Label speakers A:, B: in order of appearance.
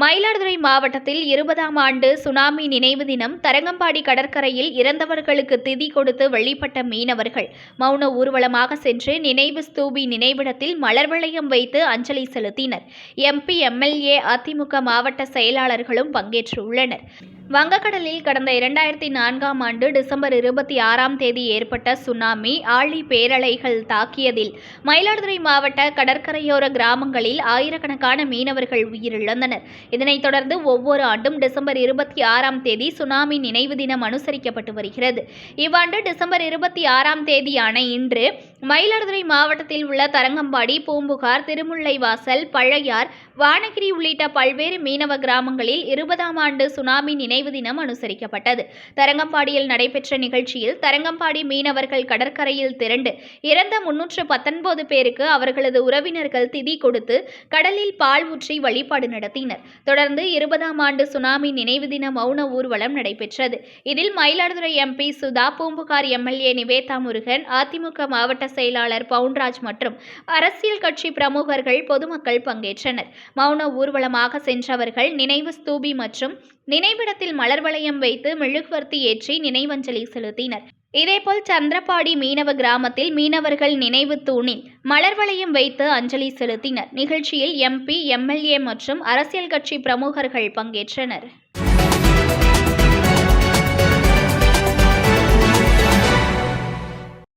A: மயிலாடுதுறை மாவட்டத்தில் இருபதாம் ஆண்டு சுனாமி நினைவு தினம் தரங்கம்பாடி கடற்கரையில் இறந்தவர்களுக்கு திதி கொடுத்து வெளிப்பட்ட மீனவர்கள் மௌன ஊர்வலமாக சென்று நினைவு ஸ்தூபி நினைவிடத்தில் மலர் வளையம் வைத்து அஞ்சலி செலுத்தினர். எம்பி எம்எல்ஏ அதிமுக மாவட்ட செயலாளர்களும் பங்கேற்றுள்ளனர். வங்கக்கடலில் கடந்த இரண்டாயிரத்தி நான்காம் ஆண்டு டிசம்பர் இருபத்தி ஆறாம் தேதி ஏற்பட்ட சுனாமி ஆழி பேரலைகள் தாக்கியதில் மயிலாடுதுறை மாவட்ட கடற்கரையோர கிராமங்களில் ஆயிரக்கணக்கான மீனவர்கள் உயிரிழந்தனர். இதனைத் தொடர்ந்து ஒவ்வொரு ஆண்டும் டிசம்பர் இருபத்தி ஆறாம் தேதி சுனாமி நினைவு தினம் அனுசரிக்கப்பட்டு வருகிறது. இவ்வாண்டு டிசம்பர் இருபத்தி ஆறாம் தேதியான இன்று மயிலாடுதுறை மாவட்டத்தில் உள்ள தரங்கம்பாடி பூம்புகார் திருமுல்லைவாசல் பழையார் வானகிரி உள்ளிட்ட பல்வேறு மீனவ கிராமங்களில் இருபதாம் ஆண்டு சுனாமி நினைவு தினம் அனுசரிக்கப்பட்டது. தரங்கம்பாடியில் நடைபெற்ற நிகழ்ச்சியில் தரங்கம்பாடி மீனவர்கள் கடற்கரையில் திரண்டு இறந்த முன்னூற்று பத்தொன்பது பேருக்கு அவர்களது உறவினர்கள் திதி கொடுத்து கடலில் பால் ஊற்றி வழிபாடு நடத்தினர். தொடர்ந்து இருபதாம் ஆண்டு சுனாமி நினைவு தின மௌன ஊர்வலம் நடைபெற்றது. இதில் மயிலாடுதுறை எம்பி சுதா பூம்புகார் எம்எல்ஏ நிவேதா முருகன் அதிமுக மாவட்ட செயலாளர் பவுன்ராஜ் மற்றும் அரசியல் கட்சி பிரமுகர்கள் பொதுமக்கள் பங்கேற்றனர். மௌன ஊர்வலமாக சென்றவர்கள் நினைவு ஸ்தூபி மற்றும் நினைவிடத்தில் மலர் வளையம் வைத்து மெழுகுவர்த்தி ஏற்றி நினைவஞ்சலி செலுத்தினர். இதேபோல் சந்திரபாடி மீனவ கிராமத்தில் மீனவர்கள் நினைவு தூணில் மலர் வளையம் வைத்து அஞ்சலி செலுத்தினர். நிகழ்ச்சியில் எம்பி எம்எல்ஏ மற்றும் அரசியல் கட்சி பிரமுகர்கள் பங்கேற்றனர்.